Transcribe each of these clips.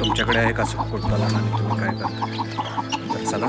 तुमच्याकडे आहे का असं कुक्कुटपालन आणि तुम्ही काय करता? तर चला.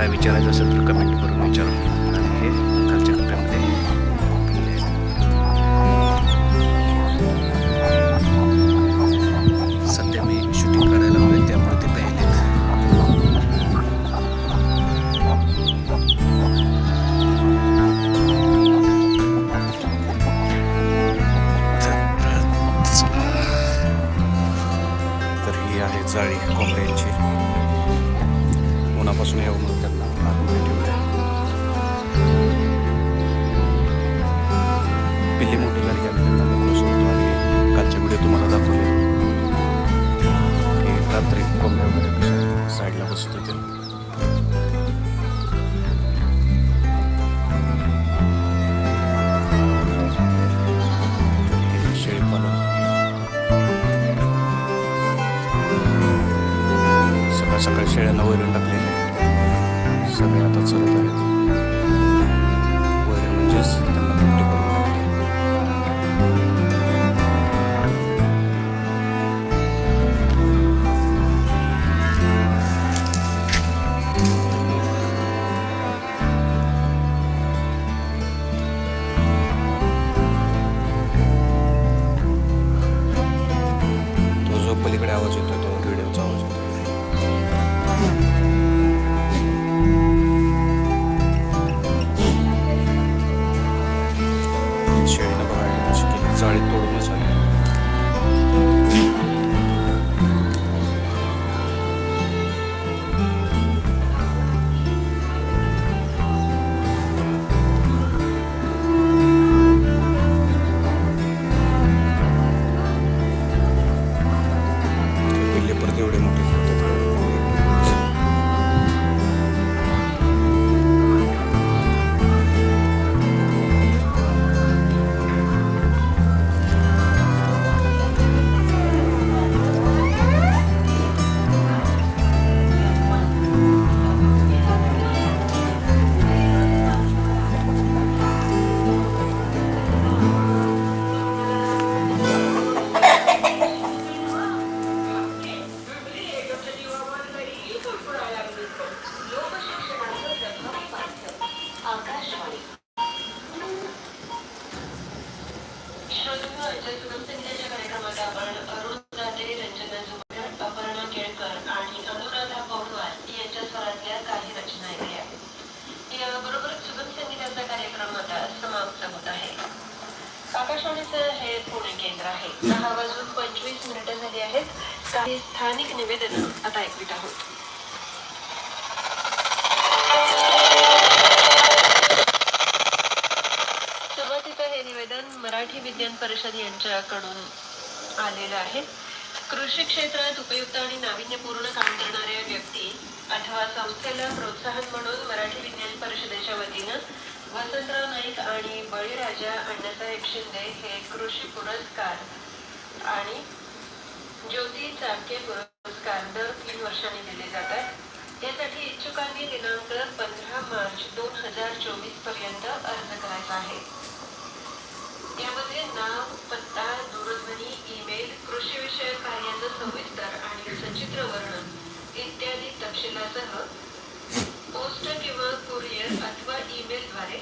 काय विचारायचं असेल तर कमेंट करून विचारा. आणि हे खालच्या कप्प्यामध्ये सध्या मी शूटिंग करायला हवे त्यामुळे ते पहिले तर ही आहे जाळी कोंबड्यांची. उन्हापासून येऊ साईडला बसत होते हे शेळीपालन सकाळ सकाळी शेळ्यांना वैरण टाकले. सगळे आता चलत आहेत. Lütfen. പുല്ലിപ്പുറത്ത് മുട്ടി आकाशवाणीचं हे पुणे केंद्र आहे. दहा वाजून पंचवीस मिनिटं झाली आहेत. काही स्थानिक निवेदन आता ऐकवित आहोत. परिषद यांच्याकडून आलेलं आहे. कृषी क्षेत्रात उपयुक्त आणि नाविन्यपूर्ण काम करणाऱ्या व्यक्ती अथवा संस्थेला प्रोत्साहन म्हणून मराठी विज्ञान परिषदेच्या वतीनं वसंतराव नाईक आणि बळीराजा अण्णासाहेब शिंदे हे कृषी पुरस्कार आणि ज्योती चाके पुरस्कार दर तीन वर्षांनी दिले जातात. यासाठी इच्छुकांनी दिनांक पंधरा मार्च दोन हजार चोवीसपर्यंत अर्ज करायचा आहे. याबद्दल नाव पत्ता दूरध्वनी ईमेल कृषी विषयक कार्याचं सविस्तर आणि सचित्र वर्णन इत्यादी तपशिलासह पोस्ट किंवा कुरिअर अथवा ईमेलद्वारे